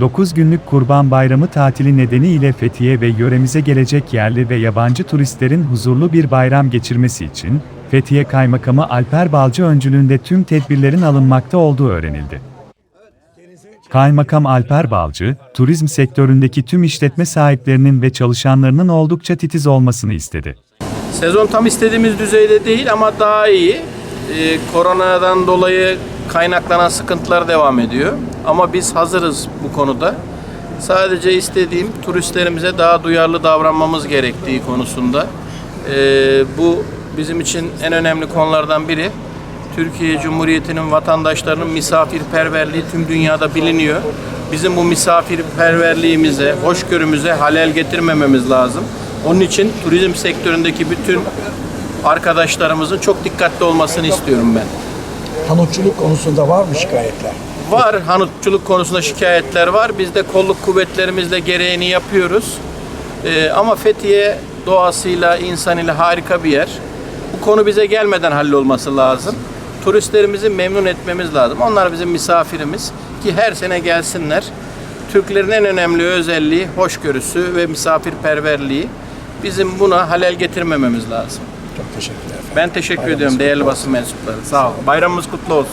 9 günlük Kurban Bayramı tatili nedeniyle Fethiye ve yöremize gelecek yerli ve yabancı turistlerin huzurlu bir bayram geçirmesi için, Fethiye Kaymakamı Alper Balcı öncülüğünde tüm tedbirlerin alınmakta olduğu öğrenildi. Kaymakam Alper Balcı, turizm sektöründeki tüm işletme sahiplerinin ve çalışanlarının oldukça titiz olmasını istedi. Sezon tam istediğimiz düzeyde değil ama daha iyi. Ee, koronadan dolayı kaynaklanan sıkıntılar devam ediyor. Ama biz hazırız bu konuda. Sadece istediğim turistlerimize daha duyarlı davranmamız gerektiği konusunda. Ee, bu bizim için en önemli konulardan biri. Türkiye Cumhuriyeti'nin vatandaşlarının misafirperverliği tüm dünyada biliniyor. Bizim bu misafirperverliğimize, hoşgörümüze halel getirmememiz lazım. Onun için turizm sektöründeki bütün arkadaşlarımızın çok dikkatli olmasını istiyorum ben. Hanutçuluk konusunda var mı şikayetler? Var hanutçuluk konusunda şikayetler var. Biz de kolluk kuvvetlerimizle gereğini yapıyoruz. Ee, ama Fethiye doğasıyla, insanıyla harika bir yer. Bu konu bize gelmeden hallolması lazım. Turistlerimizi memnun etmemiz lazım. Onlar bizim misafirimiz ki her sene gelsinler. Türklerin en önemli özelliği hoşgörüsü ve misafirperverliği. Bizim buna halel getirmememiz lazım. Çok teşekkürler efendim. Ben teşekkür Bayramınız ediyorum kutlu değerli olsun. basın mensupları. Sağ olun. Bayramımız kutlu olsun.